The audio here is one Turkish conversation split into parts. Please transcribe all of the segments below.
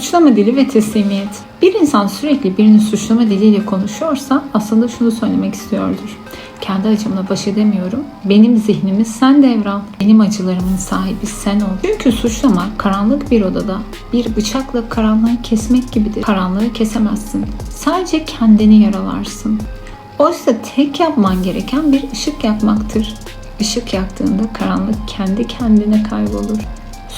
Suçlama dili ve teslimiyet. Bir insan sürekli birinin suçlama diliyle konuşuyorsa aslında şunu söylemek istiyordur. Kendi acımla baş edemiyorum. Benim zihnimi sen devral. Benim acılarımın sahibi sen ol. Çünkü suçlama karanlık bir odada bir bıçakla karanlığı kesmek gibidir. Karanlığı kesemezsin. Sadece kendini yaralarsın. Oysa tek yapman gereken bir ışık yakmaktır. Işık yaktığında karanlık kendi kendine kaybolur.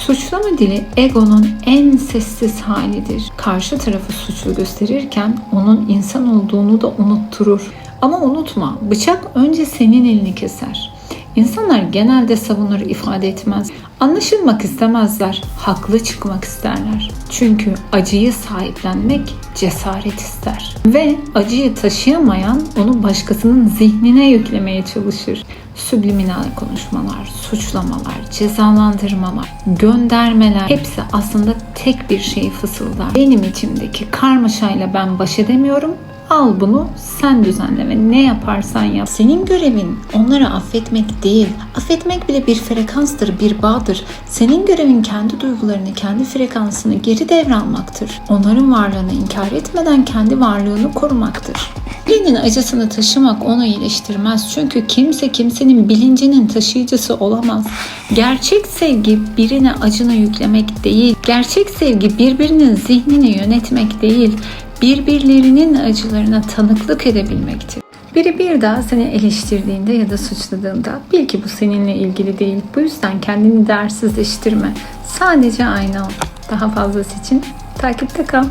Suçlama dili egonun en sessiz halidir. Karşı tarafı suçlu gösterirken onun insan olduğunu da unutturur. Ama unutma, bıçak önce senin elini keser. İnsanlar genelde savunur ifade etmez. Anlaşılmak istemezler, haklı çıkmak isterler. Çünkü acıyı sahiplenmek cesaret ister. Ve acıyı taşıyamayan onu başkasının zihnine yüklemeye çalışır. Subliminal konuşmalar, suçlamalar, cezalandırmalar, göndermeler hepsi aslında tek bir şeyi fısıldar. Benim içimdeki karmaşayla ben baş edemiyorum. Al bunu sen düzenle ve ne yaparsan yap. Senin görevin onları affetmek değil. Affetmek bile bir frekanstır, bir bağdır. Senin görevin kendi duygularını, kendi frekansını geri devralmaktır. Onların varlığını inkar etmeden kendi varlığını korumaktır. Birinin acısını taşımak onu iyileştirmez. Çünkü kimse kimsenin bilincinin taşıyıcısı olamaz. Gerçek sevgi birine acını yüklemek değil. Gerçek sevgi birbirinin zihnini yönetmek değil. Birbirlerinin acılarına tanıklık edebilmektir. Biri bir daha seni eleştirdiğinde ya da suçladığında bil ki bu seninle ilgili değil. Bu yüzden kendini değersizleştirme. Sadece ayna ol. Daha fazlası için takipte kal.